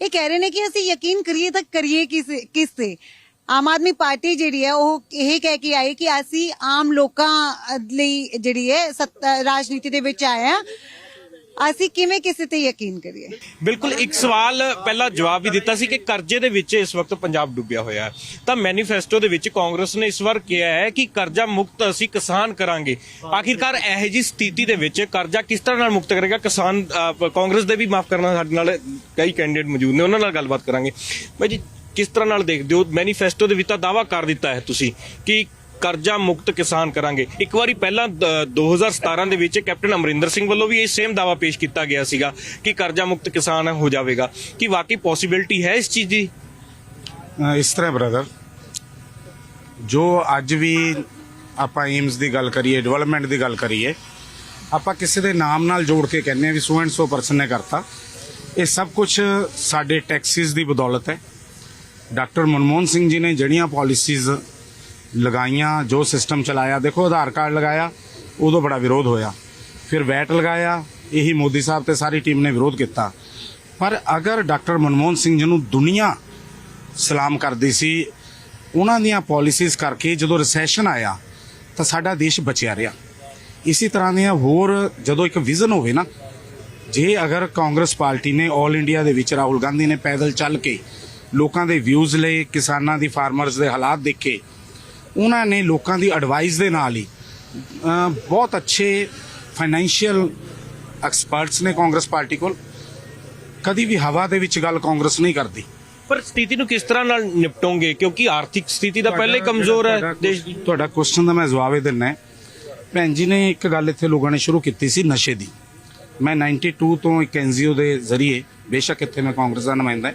ਇਹ ਕਹਿ ਰਹੇ ਨੇ ਕਿ ਅਸੀਂ ਯਕੀਨ ਕਰੀਏ ਤਾਂ ਕਰੀਏ ਕਿਸ ਕਿਸ ਤੇ? ਆਮ ਆਦਮੀ ਪਾਰਟੀ ਜਿਹੜੀ ਹੈ, ਉਹ ਇਹ ਕਹਿ ਕੇ ਆਈ ਕਿ ਅਸੀਂ ਆਮ ਲੋਕਾਂ ਲਈ ਜਿਹੜੀ ਹੈ, ਸੱਤ- ਰਾਜਨੀਤੀ ਦੇ ਵਿੱਚ ਆਏ ਆ ਅਸੀਂ ਕਿਵੇਂ ਕਿਸੇ ਤੇ ਯਕੀਨ ਕਰੀਏ? ਬਿਲਕੁਲ ਇੱਕ ਸਵਾਲ ਪਹਿਲਾਂ ਜਵਾਬ ਵੀ ਦਿੱਤਾ ਸੀ ਕਿ ਕਰਜ਼ੇ ਦੇ ਵਿੱਚ ਇਸ ਵਕਤ ਪੰਜਾਬ ਡੁੱਬਿਆ ਹੋਇਆ ਹੈ। ਤਾਂ ਮੈਨੀਫੈਸਟੋ ਦੇ ਵਿੱਚ ਕਾਂਗਰਸ ਨੇ ਇਸ ਵਾਰ ਕਿਹਾ ਹੈ ਕਿ ਕਰਜ਼ਾ ਮੁਕਤ ਅਸੀਂ ਕਿਸਾਨ ਕਰਾਂਗੇ। ਆਖਿਰਕਾਰ ਇਹੋ ਜੀ ਸਥਿਤੀ ਦੇ ਵਿੱਚ ਕਰਜ਼ਾ ਕਿਸ ਤਰ੍ਹਾਂ ਨਾਲ ਮੁਕਤ ਕਰੇਗਾ? ਕਿਸਾਨ ਅਹ, ਕਾਂਗਰਸ ਦੇ ਵੀ ਮਾਫ ਕਰਨਾ ਸਾਡੇ ਨਾਲ ਕਈ ਕੈਂਡੀਡੇਟ ਮੌਜੂਦ ਨੇ ਉਹਨਾਂ ਨਾਲ ਗੱਲਬਾਤ ਕਰਾਂਗੇ। ਬਾਈ ਜੀ ਕਿਸ ਤਰ੍ਹਾਂ ਨਾਲ ਦੇਖਦੇ ਹੋ? ਮੈਨੀਫੈਸਟੋ ਦੇ ਵਿੱਚ ਤਾਂ ਦਾਵਾ ਕਰ ਦਿੱਤਾ ਹੈ ਤੁਸੀਂ ਕਿ ਕਰਜ਼ਾ ਮੁਕਤ ਕਿਸਾਨ ਕਰਾਂਗੇ। ਇੱਕ ਵਾਰੀ ਪਹਿਲਾਂ ਦ- 2017 ਦੇ ਵਿੱਚ ਕੈਪਟਨ ਅਮਰਿੰਦਰ ਸਿੰਘ ਵੱਲੋਂ ਵੀ ਇਹ ਸੇਮ ਦਾਵਾ ਪੇਸ਼ ਕੀਤਾ ਗਿਆ ਸੀਗਾ ਕਿ ਕਰਜ਼ਾ ਮੁਕਤ ਕਿਸਾਨ ਹੋ ਜਾਵੇਗਾ। ਕਿ ਵਾਕਈ ਪੋਸਿਬਿਲਿਟੀ ਹੈ ਇਸ ਚੀਜ਼ ਦੀ? ਇਸ ਤਰ੍ਹਾਂ ਬ੍ਰਦਰ ਜੋ ਅੱਜ ਵੀ ਆਪਾਂ ਏਮਸ ਦੀ ਗੱਲ ਕਰੀਏ ਡਿਵੈਲਪਮੈਂਟ ਦੀ ਗੱਲ ਕਰੀਏ, ਆਪਾਂ ਕਿਸੇ ਦੇ ਨਾਮ ਨਾਲ ਜੋੜ ਕੇ ਕਹਿੰਦੇ ਆ ਵੀ ਸੋ ਐਂਡ ਸੋ ਪਰਸਨ ਨੇ ਕਰਤਾ। ਇਹ ਸਭ ਕੁਝ ਸਾਡੇ ਟੈਕਸਿਸ ਦੀ ਬਦੌਲਤ ਹੈ। ਡਾਕਟਰ ਮਨਮੋਹਨ ਸਿੰਘ ਜੀ ਨੇ ਜਿਹੜੀਆਂ ਪਾਲਿਸੀਜ਼ ਲਗਾਈਆਂ, ਜੋ ਸਿਸਟਮ ਚਲਾਇਆ, ਦੇਖੋ ਆਧਾਰ ਕਾਰਡ ਲਗਾਇਆ, ਉਦੋਂ ਬੜਾ ਵਿਰੋਧ ਹੋਇਆ। ਫਿਰ ਵੈਟ ਲਗਾਇਆ, ਇਹੀ ਮੋਦੀ ਸਾਹਿਬ ਤੇ ਸਾਰੀ ਟੀਮ ਨੇ ਵਿਰੋਧ ਕੀਤਾ। ਪਰ ਅਗਰ ਡਾਕਟਰ ਮਨਮੋਹਨ ਸਿੰਘ ਜੀ ਨੂੰ ਦੁਨੀਆ ਸਲਾਮ ਕਰਦੀ ਸੀ, ਉਹਨਾਂ ਦੀਆਂ ਪਾਲਿਸੀਜ਼ ਕਰਕੇ ਜਦੋਂ ਰਿਸੈਸ਼ਨ ਆਇਆ, ਤਾਂ ਸਾਡਾ ਦੇਸ਼ ਬਚਿਆ ਰਿਹਾ। ਇਸੇ ਤਰ੍ਹਾਂ ਦੀਆਂ ਹੋਰ ਜਦੋਂ ਇੱਕ ਵਿਜ਼ਨ ਹੋਵੇ ਨਾ, ਜੇ ਅਗਰ ਕਾਂਗਰਸ ਪਾਰਟੀ ਨੇ 올 ਇੰਡੀਆ ਦੇ ਵਿੱਚ ਰਾਹੁਲ ਗਾਂਧੀ ਨੇ ਪੈਦਲ ਚੱਲ ਕੇ ਲੋਕਾਂ ਦੇ ਵਿਊਜ਼ ਲਏ, ਕਿਸਾਨਾਂ ਦੀ ਫਾਰਮਰਸ ਦੇ ਹਾਲਾਤ ਦੇਖੇ ਉਹਨਾਂ ਨੇ ਲੋਕਾਂ ਦੀ ਐਡਵਾਈਸ ਦੇ ਨਾਲ ਹੀ ਬਹੁਤ ਅੱਛੇ ਫਾਈਨੈਂਸ਼ੀਅਲ ਐਕਸਪਰਟਸ ਨੇ ਕਾਂਗਰਸ ਪਾਰਟੀ ਕੋਲ। ਕਦੀ ਵੀ ਹਵਾ ਦੇ ਵਿੱਚ ਗੱਲ ਕਾਂਗਰਸ ਨਹੀਂ ਕਰਦੀ। ਪਰ ਸਥਿਤੀ ਨੂੰ ਕਿਸ ਤਰ੍ਹਾਂ ਨਾਲ ਨਿਪਟੋਗੇ? ਕਿਉਂਕਿ ਆਰਥਿਕ ਸਥਿਤੀ ਤਾਂ ਪਹਿਲੇ ਕਮਜ਼ੋਰ ਹੈ ਤੁਹਾਡਾ ਦੇਸ਼ ਦੀ। ਤੁਹਾਡਾ ਕੁਐਸਚਨ ਦਾ ਮੈਂ ਜਵਾਬ ਇਹ ਦਿੰਨਾ। ਭੈਣ ਜੀ ਨੇ ਇੱਕ ਗੱਲ ਇੱਥੇ ਲੋਕਾਂ ਨੇ ਸ਼ੁਰੂ ਕੀਤੀ ਸੀ ਨਸ਼ੇ ਦੀ। ਮੈਂ 92 ਤੋਂ ਇੱਕ ਐਨਜੀਓ ਦੇ ਜ਼ਰੀਏ ਬੇਸ਼ੱਕ ਇੱਥੇ ਮੈਂ ਕਾਂਗਰਸ ਦਾ ਨੁਮਾਇੰਦਾ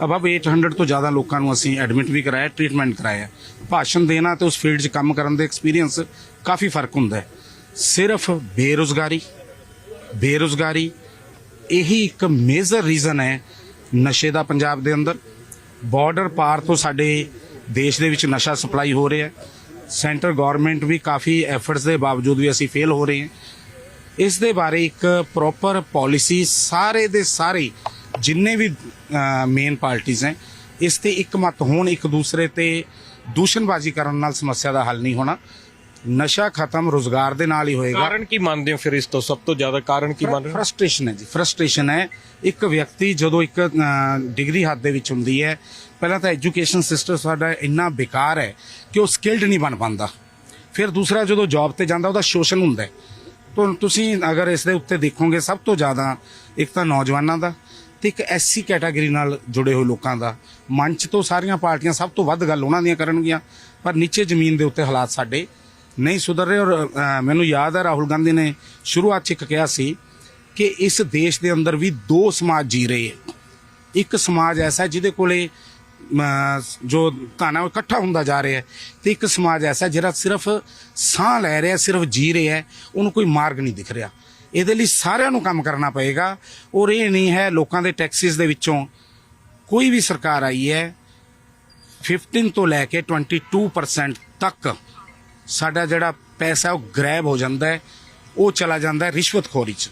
ਹਾਂ ਅਬ 800 ਤੋਂ ਜ਼ਿਆਦਾ ਲੋਕਾਂ ਨੂੰ ਅਸੀਂ ਐਡਮਿਟ ਵੀ ਕਰਾਇਆ ਟ੍ਰੀਟਮੈਂਟ ਕਰਾਇਆ। ਭਾਸ਼ਣ ਦੇਣਾ ਤੇ ਉਸ ਫੀਲਡ 'ਚ ਕੰਮ ਕਰਨ ਦੇ ਐਕਸਪੀਰੀਅੰਸ ਕਾਫੀ ਫ਼ਰਕ ਹੁੰਦਾ ਹੈ। ਸਿਰਫ ਬੇਰੁਜ਼ਗਾਰੀ ਬੇਰੁਜ਼ਗਾਰੀ, ਇਹੀ ਇੱਕ ਮੇਜਰ ਰੀਜ਼ਨ ਹੈ ਨਸ਼ੇ ਦਾ ਪੰਜਾਬ ਦੇ ਅੰਦਰ। ਬਾਰਡਰ ਪਾਰ ਤੋਂ ਸਾਡੇ ਦੇਸ਼ ਦੇ ਵਿੱਚ ਨਸ਼ਾ ਸਪਲਾਈ ਹੋ ਰਿਹਾ ਹੈ। ਸੈਂਟਰ ਗਵਰਨਮੈਂਟ ਵੀ ਕਾਫੀ ਐਫਰਟਸ ਦੇ ਬਾਵਜੂਦ ਵੀ ਅਸੀਂ ਫੇਲ ਹੋ ਰਹੇ ਹਾਂ। ਇਸ ਦੇ ਬਾਰੇ ਇੱਕ ਪ੍ਰੋਪਰ ਪਾਲਿਸੀ ਸਾਰੇ ਦੇ ਸਾਰੇ ਜਿੰਨੇ ਵੀ ਮੇਨ ਪਾਰਟੀਆਂ ਹੈ ਇਸ ਤੇ ਇੱਕ ਮਤ ਹੋਣ ਇੱਕ ਦੂਸਰੇ ਤੇ ਦੂਸ਼ਣਬਾਜ਼ੀ ਕਰਨ ਨਾਲ ਸਮੱਸਿਆ ਦਾ ਹੱਲ ਨਹੀਂ ਹੋਣਾ। ਨਸ਼ਾ ਖਤਮ ਰੋਜ਼ਗਾਰ ਦੇ ਨਾਲ ਹੀ ਹੋਏਗਾ। ਕਾਰਨ ਕੀ ਮੰਨਦੇ ਹੋ ਫਿਰ ਇਸ ਤੋਂ? ਸਭ ਤੋਂ ਜ਼ਿਆਦਾ ਕਾਰਨ ਕੀ ਮੰਨ ਰਹੇ ਹੋ? ਫਰਸਟ੍ਰੇਸ਼ਨ ਹੈ ਜੀ ਫਰਸਟ੍ਰੇਸ਼ਨ ਹੈ। ਇੱਕ ਵਿਅਕਤੀ ਜਦੋਂ ਇੱਕ ਡਿਗਰੀ ਹੱਥ ਦੇ ਵਿੱਚ ਹੁੰਦੀ ਹੈ ਪਹਿਲਾਂ ਤਾਂ ਐਜੂਕੇਸ਼ਨ ਸਿਸਟਮ ਸਾਡਾ ਇੰਨਾ ਬੇਕਾਰ ਹੈ ਕਿ ਉਹ ਸਕਿਲਡ ਨਹੀਂ ਬਣ ਪਾਉਂਦਾ। ਫਿਰ ਦੂਸਰਾ ਜਦੋਂ ਜੌਬ ਤੇ ਜਾਂਦਾ ਉਹਦਾ ਸ਼ੋਸ਼ਣ ਹੁੰਦਾ ਹੈ। ਤੁਸੀਂ ਅਗਰ ਇਸ ਦੇ ਉੱਤੇ ਦੇਖੋਗੇ ਸਭ ਤੋਂ ਜ਼ਿਆਦਾ ਇੱਕ ਤਾਂ ਨੌਜਵਾਨਾਂ ਦਾ ਤੇ ਇੱਕ ਐਸਸੀ ਕੈਟਾਗਰੀ ਨਾਲ ਜੁੜੇ ਹੋਏ ਲੋਕਾਂ ਦਾ ਮੰਚ ਤੋਂ ਸਾਰੀਆਂ ਪਾਰਟੀਆਂ ਸਭ ਤੋਂ ਵੱਧ ਗੱਲ ਉਹਨਾਂ ਦੀਆਂ ਕਰਨਗੀਆਂ, ਪਰ ਨੀਚੇ ਜ਼ਮੀਨ ਦੇ ਉੱਤੇ ਹਾਲਾਤ ਸਾਡੇ ਨਹੀਂ ਸੁਧਰ ਰਹੇ ਔਰ ਮੈਨੂੰ ਯਾਦ ਹੈ ਰਾਹੁਲ ਗਾਂਧੀ ਨੇ ਸ਼ੁਰੂਆਤ 'ਚ ਇੱਕ ਕਿਹਾ ਸੀ ਕਿ ਇਸ ਦੇਸ਼ ਦੇ ਅੰਦਰ ਵੀ ਦੋ ਸਮਾਜ ਜੀ ਰਹੇ ਹੈ ਇੱਕ ਸਮਾਜ ਐਸਾ ਜਿਹਦੇ ਕੋਲੇ ਜੋ ਧਨ ਹੈ ਉਹ ਇਕੱਠਾ ਹੁੰਦਾ ਜਾ ਰਿਹਾ ਹੈ ਤੇ ਇੱਕ ਸਮਾਜ ਐਸਾ ਜਿਹੜਾ ਸਿਰਫ ਸਾਹ ਲੈ ਰਿਹਾ, ਸਿਰਫ ਜੀ ਰਿਹਾ ਉਹਨੂੰ ਕੋਈ ਮਾਰਗ ਨਹੀਂ ਦਿਖ ਰਿਹਾ। ਇਹਦੇ ਲਈ ਸਾਰਿਆਂ ਨੂੰ ਕੰਮ ਕਰਨਾ ਪਏਗਾ। ਔਰ ਇਹ ਨਹੀਂ ਹੈ ਲੋਕਾਂ ਦੇ ਟੈਕਸਿਸ ਦੇ ਵਿੱਚੋਂ ਕੋਈ ਵੀ ਸਰਕਾਰ ਆਈ ਹੈ 15 ਤੋਂ ਲੈ ਕੇ 22% ਤੱਕ ਸਾਡਾ ਜਿਹੜਾ ਪੈਸਾ ਉਹ ਗ੍ਰੈਬ ਹੋ ਜਾਂਦਾ ਹੈ, ਉਹ ਚਲਾ ਜਾਂਦਾ ਹੈ ਰਿਸ਼ਵਤਖੋਰੀ 'ਚ।